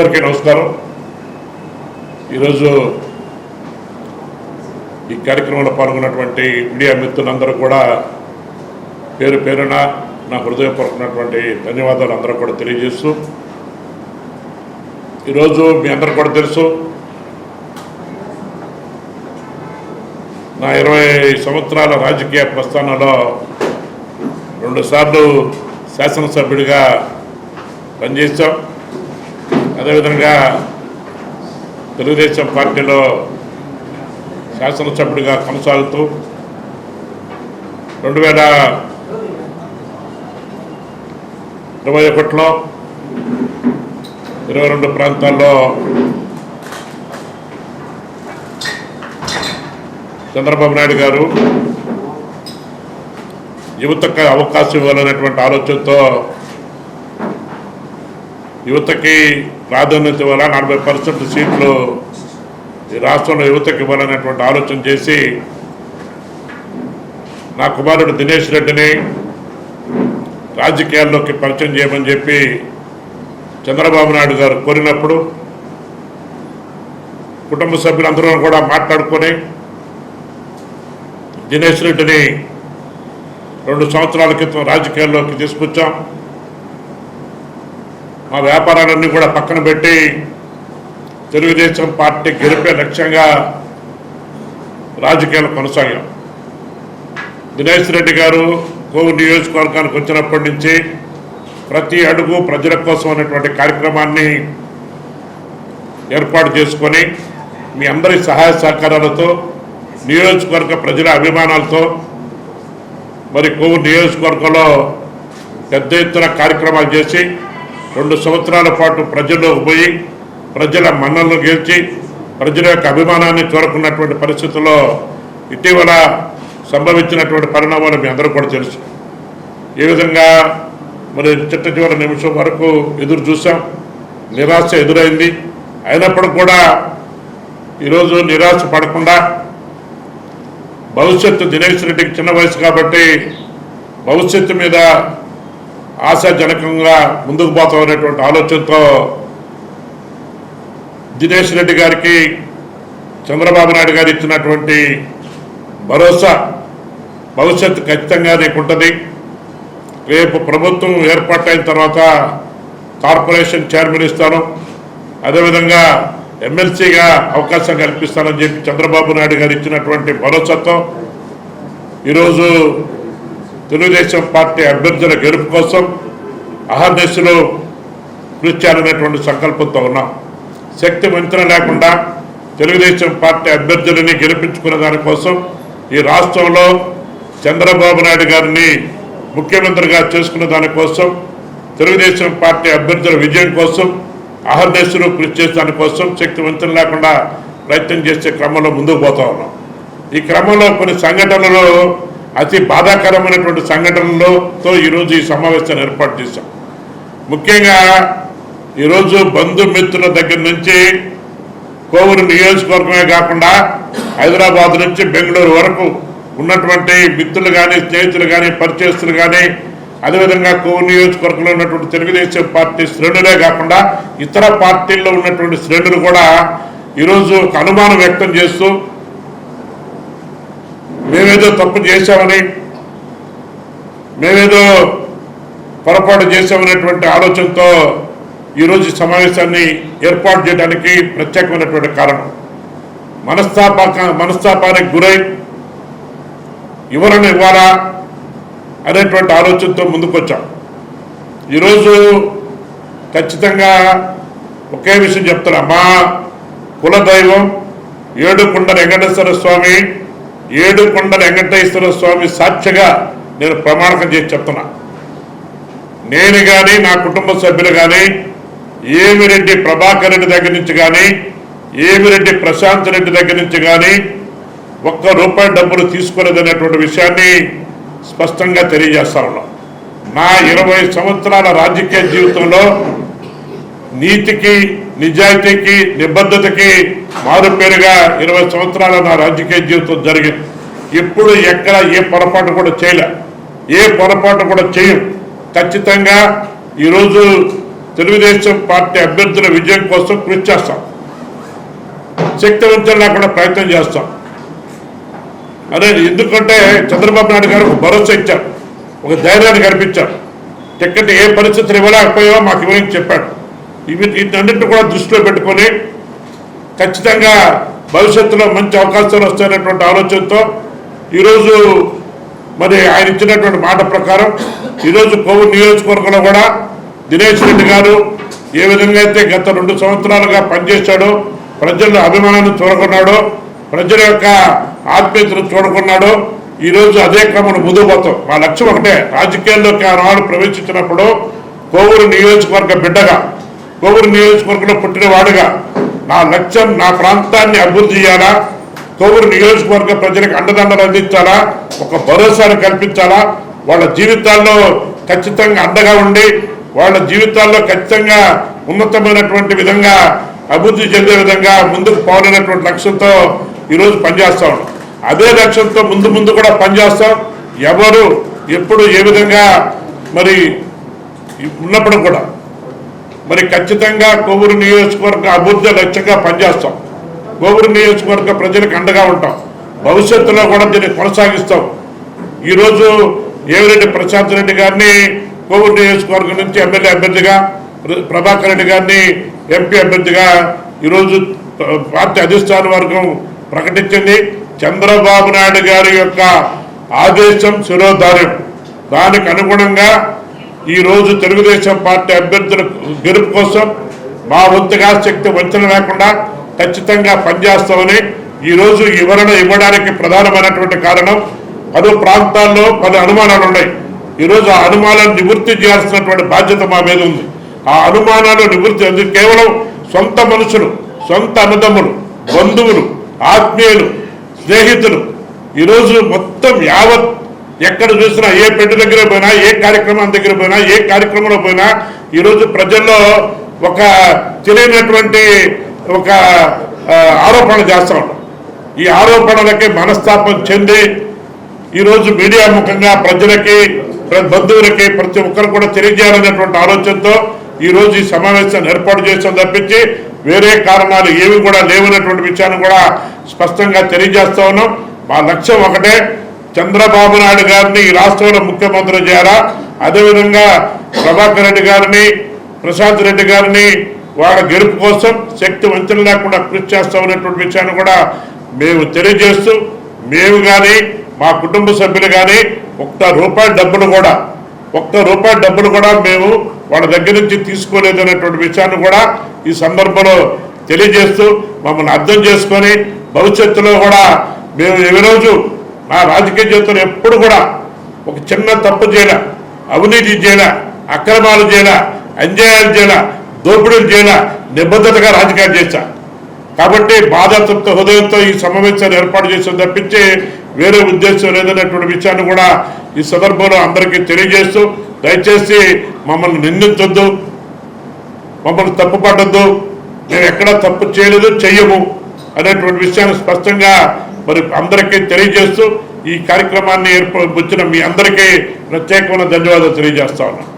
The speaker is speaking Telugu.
అందరికీ నమస్కారం. ఈరోజు ఈ కార్యక్రమంలో పాల్గొన్నటువంటి మీడియా మిత్రులందరూ కూడా పేరు పేరున నా హృదయపూర్వకమైనటువంటి ధన్యవాదాలు అందరూ కూడా తెలియజేస్తూ ఈరోజు మీ అందరూ కూడా తెలుసు నా ఇరవై సంవత్సరాల రాజకీయ ప్రస్థానంలో రెండుసార్లు శాసనసభ్యుడిగా పనిచేశాం. అదేవిధంగా తెలుగుదేశం పార్టీలో శాసనసభ్యుడిగా కొనసాగుతూ రెండు వేల ఇరవై ఒకటిలో ఇరవై రెండు ప్రాంతాల్లో చంద్రబాబు నాయుడు గారు యువతకు అవకాశం ఇవ్వాలనేటువంటి ఆలోచనతో యువతకి ప్రాధాన్యత ఇవ్వాలా? నలభై పర్సెంట్ సీట్లు ఈ రాష్ట్రంలో యువతకి ఇవ్వాలనేటువంటి ఆలోచన చేసి నా కుమారుడు దినేష్ రెడ్డిని రాజకీయాల్లోకి పరిచయం చేయమని చెప్పి చంద్రబాబు నాయుడు గారు కోరినప్పుడు కుటుంబ సభ్యులందరూ కూడా మాట్లాడుకొని దినేష్ రెడ్డిని రెండు సంవత్సరాల క్రితం రాజకీయాల్లోకి తీసుకొచ్చాం. మా వ్యాపారాలన్నీ కూడా పక్కన పెట్టి తెలుగుదేశం పార్టీ గెలిపే లక్ష్యంగా రాజకీయాలు కొనసాగాం. దినేష్ రెడ్డి గారు కోవు నియోజకవర్గానికి వచ్చినప్పటి నుంచి ప్రతి అడుగు ప్రజల కోసం అనేటువంటి కార్యక్రమాన్ని ఏర్పాటు చేసుకొని మీ అందరి సహాయ సహకారాలతో నియోజకవర్గ ప్రజల అభిమానాలతో మరి కోవిడ్ నియోజకవర్గంలో పెద్ద ఎత్తున కార్యక్రమాలు చేసి రెండు సంవత్సరాల పాటు ప్రజల్లోకి పోయి ప్రజల మన్నలను గెలిచి ప్రజల యొక్క అభిమానాన్ని కోరుకున్నటువంటి పరిస్థితుల్లో ఇటీవల సంభవించినటువంటి పరిణామాలు మీ అందరూ కూడా తెలుసు. ఏ విధంగా మరి చిట్ట చివరి నిమిషం వరకు ఎదురు చూసాం. నిరాశ ఎదురైంది. అయినప్పుడు కూడా ఈరోజు నిరాశ పడకుండా భవిష్యత్తు దినేష్ రెడ్డికి చిన్న వయసు కాబట్టి భవిష్యత్తు మీద ఆశాజనకంగా ముందుకు పోతాం అనేటువంటి ఆలోచనతో దినేష్ రెడ్డి గారికి చంద్రబాబు నాయుడు గారు ఇచ్చినటువంటి భరోసా భవిష్యత్తు ఖచ్చితంగా నీకు ఉంటుంది రేపు ప్రభుత్వం ఏర్పాటైన తర్వాత కార్పొరేషన్ చైర్మన్ ఇస్తాను. అదేవిధంగా ఎమ్మెల్సీగా అవకాశం కల్పిస్తానని చెప్పి చంద్రబాబు నాయుడు గారు ఇచ్చినటువంటి భరోసాతో ఈరోజు తెలుగుదేశం పార్టీ అభ్యర్థుల గెలుపు కోసం అహర్నిశలు కృషి చేయాలనేటువంటి సంకల్పంతో ఉన్నాం. శక్తి వంచన లేకుండా తెలుగుదేశం పార్టీ అభ్యర్థులని గెలిపించుకునే దానికోసం ఈ రాష్ట్రంలో చంద్రబాబు నాయుడు గారిని ముఖ్యమంత్రిగా చేసుకున్న దానికోసం తెలుగుదేశం పార్టీ అభ్యర్థుల విజయం కోసం అహర్నిశలు కృషి చేసే దానికోసం శక్తి వంచన లేకుండా ప్రయత్నం చేసే క్రమంలో ముందుకు పోతా ఉన్నాం. ఈ క్రమంలో కొన్ని సంఘటనలు అతి బాధాకరమైనటువంటి సంఘటనలతో ఈరోజు ఈ సమావేశాన్ని ఏర్పాటు చేశాం. ముఖ్యంగా ఈరోజు బంధుమిత్రుల దగ్గర నుంచి కోవూరు నియోజకవర్గమే కాకుండా హైదరాబాద్ నుంచి బెంగళూరు వరకు ఉన్నటువంటి మిత్రులు కానీ స్నేహితులు కానీ పరిచయస్తులు కానీ అదేవిధంగా కోవూరు నియోజకవర్గంలో ఉన్నటువంటి తెలుగుదేశం పార్టీ శ్రేణులే కాకుండా ఇతర పార్టీల్లో ఉన్నటువంటి శ్రేణులు కూడా ఈరోజు ఒక అనుమానం వ్యక్తం చేస్తూ మేమేదో తప్పు చేశామని మేమేదో పొరపాటు చేశామనేటువంటి ఆలోచనతో ఈరోజు సమావేశాన్ని ఏర్పాటు చేయడానికి ప్రత్యేకమైనటువంటి కారణం. మనస్తాపాక మనస్తాపానికి గురై వివరణ ఇవ్వాలా అనేటువంటి ఆలోచనతో ముందుకొచ్చాం. ఈరోజు ఖచ్చితంగా ఒకే విషయం చెప్తున్నా. మా కులదైవం ఏడుకొండ వెంకటేశ్వర స్వామి ఏడుకొండ వెంకటేశ్వర స్వామి సాక్షిగా నేను ప్రమాణకం చేసి చెప్తున్నా. నేను కానీ నా కుటుంబ సభ్యులు కానీ ఏమిరెడ్డి ప్రభాకర్ రెడ్డి దగ్గర నుంచి కానీ ఏమిరెడ్డి ప్రశాంత్ రెడ్డి దగ్గర నుంచి కానీ ఒక్క రూపాయి డబ్బులు తీసుకోలేదనేటువంటి విషయాన్ని స్పష్టంగా తెలియజేస్తా ఉన్నాం. నా ఇరవై సంవత్సరాల రాజకీయ జీవితంలో నీతికి నిజాయితీకి నిబద్ధతకి మారుపేరుగా ఇరవై సంవత్సరాల నా రాజకీయ జీవితం జరిగింది. ఎప్పుడు ఎక్కడ ఏ పొరపాటు కూడా చేయలే. ఏ పొరపాటు కూడా చేయం ఖచ్చితంగా ఈరోజు తెలుగుదేశం పార్టీ అభ్యర్థుల విజయం కోసం కృషి చేస్తాం. శక్తివంతంగా కూడా ప్రయత్నం చేస్తాం. అదే ఎందుకంటే చంద్రబాబు నాయుడు గారు ఒక భరోసా ఇచ్చారు. ఒక ధైర్యాన్ని కనిపించారు టికెట్ ఏ పరిస్థితులు ఇవ్వలేకపోయావో మాకు ఇవ్వని చెప్పాడు. వీటన్నిటిని కూడా దృష్టిలో పెట్టుకొని ఖచ్చితంగా భవిష్యత్తులో మంచి అవకాశాలు వస్తాయనేటువంటి ఆలోచనతో ఈరోజు మరి ఆయన ఇచ్చినటువంటి మాట ప్రకారం ఈరోజు కోవిడ్ నియోజకవర్గంలో కూడా దినేష్ రెడ్డి గారు ఏ విధంగా అయితే గత రెండు సంవత్సరాలుగా పనిచేశాడో ప్రజల అభిమానాన్ని చూడకున్నాడో ప్రజల యొక్క ఆత్మీయతను చూడకున్నాడో ఈరోజు అదే క్రమంలో ముందు పోతాం. మా లక్ష్యం ఒకటే రాజకీయాల్లోకి ఆనాడు ప్రవేశించినప్పుడు కోవూరు నియోజకవర్గ బిడ్డగా కోవూరు నియోజకవర్గంలో పుట్టినవాడుగా నా లక్ష్యం నా ప్రాంతాన్ని అభివృద్ధి చేయాలా? కోవూరు నియోజకవర్గ ప్రజలకు అండదండలు అందించాలా? ఒక భరోసాను కల్పించాలా? వాళ్ళ జీవితాల్లో ఖచ్చితంగా అండగా ఉండి వాళ్ళ జీవితాల్లో ఖచ్చితంగా ఉన్నతమైనటువంటి విధంగా అభివృద్ధి చెందే విధంగా ముందుకు పోవాలనేటువంటి లక్ష్యంతో ఈరోజు పనిచేస్తా ఉన్నాం. అదే లక్ష్యంతో ముందు ముందు కూడా పనిచేస్తాం. ఎవరు ఎప్పుడు ఏ విధంగా మరి ఉన్నప్పుడు కూడా మరి ఖచ్చితంగా కొవ్వూరు నియోజకవర్గ అభివృద్ధి లక్ష్యంగా పనిచేస్తాం. కొవ్వూరు నియోజకవర్గ ప్రజలకు అండగా ఉంటాం. భవిష్యత్తులో కూడా దీన్ని కొనసాగిస్తాం. ఈరోజు ఏవిరెడ్డి ప్రశాంత్ రెడ్డి గారిని కోవూరు నియోజకవర్గం నుంచి ఎమ్మెల్యే అభ్యర్థిగా ప్రభాకర్ రెడ్డి గారిని ఎంపీ అభ్యర్థిగా ఈరోజు పార్టీ అధిష్టాన వర్గం ప్రకటించింది. చంద్రబాబు నాయుడు గారి యొక్క ఆదేశం శిరోధార్యం. దానికి అనుగుణంగా ఈరోజు తెలుగుదేశం పార్టీ అభ్యర్థుల గెలుపు కోసం మా వంతుగా శక్తి వంచన లేకుండా ఖచ్చితంగా పనిచేస్తామని ఈరోజు వివరణ ఇవ్వడానికి ప్రధానమైనటువంటి కారణం. పలు ప్రాంతాల్లో పలు అనుమానాలు ఉన్నాయి. ఈరోజు ఆ అనుమానాలను నివృత్తి చేయాల్సినటువంటి బాధ్యత మా మీద ఉంది. ఆ అనుమానాలు నివృత్తి కేవలం సొంత మనుషులు సొంత అన్నదమ్ములు బంధువులు ఆత్మీయులు స్నేహితులు. ఈరోజు మొత్తం యావత్ ఎక్కడ చూసినా ఏ పెళ్ళి దగ్గర పోయినా ఏ కార్యక్రమం దగ్గర పోయినా ఏ కార్యక్రమంలో పోయినా ఈరోజు ప్రజల్లో ఒక తెలియనటువంటి ఒక ఆరోపణ ఆరోపణలు చేస్తా ఉంటాం. ఈ ఆరోపణలకి మనస్తాపం చెంది ఈరోజు మీడియా ముఖంగా ప్రజలకి బంధువులకి ప్రతి ఒక్కరు కూడా తెలియజేయాలనేటువంటి ఆలోచనతో ఈరోజు ఈ సమావేశాన్ని ఏర్పాటు చేసాం తప్పించి వేరే కారణాలు ఏవి కూడా లేవనేటువంటి విషయాన్ని కూడా స్పష్టంగా తెలియజేస్తా ఉన్నాం. మా లక్ష్యం ఒకటే చంద్రబాబు నాయుడు గారిని ఈ రాష్ట్రంలో ముఖ్యమంత్రి చేయాలా? అదేవిధంగా ప్రభాకర్ రెడ్డి గారిని ప్రశాంత్ రెడ్డి గారిని వాళ్ళ గెలుపు కోసం శక్తి వంచన లేకుండా కృషి చేస్తామనేటువంటి విషయాన్ని కూడా మేము తెలియజేస్తూ మేము కానీ మా కుటుంబ సభ్యులు కానీ ఒక్క రూపాయి డబ్బులు కూడా ఒక్క రూపాయి డబ్బులు కూడా మేము వాళ్ళ దగ్గర నుంచి తీసుకోలేదు అనేటువంటి విషయాన్ని కూడా ఈ సందర్భంలో తెలియజేస్తూ మమ్మల్ని అర్థం చేసుకొని భవిష్యత్తులో కూడా మేము ఈ రోజు నా రాజకీయ జీవితంలో ఎప్పుడు కూడా ఒక చిన్న తప్పు చేయలే అవినీతి చేయలే అక్రమాలు చేయలే అన్యాయాలు చేయలే దోపిడీలు చేయలే నిబద్ధతగా రాజకీయాలు చేశా. కాబట్టి బాధాతృప్త హృదయంతో ఈ సమావేశాన్ని ఏర్పాటు చేసిన తప్పించి వేరే ఉద్దేశం లేదనేటువంటి విషయాన్ని కూడా ఈ సందర్భంలో అందరికీ తెలియజేస్తూ దయచేసి మమ్మల్ని నిందించొద్దు మమ్మల్ని తప్పు పట్టద్దు మేము ఎక్కడా తప్పు చేయలేదు చెయ్యము అనేటువంటి విషయాన్ని స్పష్టంగా మరి అందరికీ తెలియజేస్తూ ఈ కార్యక్రమాన్ని ఏర్ప వచ్చిన మీ అందరికీ ప్రత్యేకమైన ధన్యవాదాలు తెలియజేస్తా ఉన్నాను.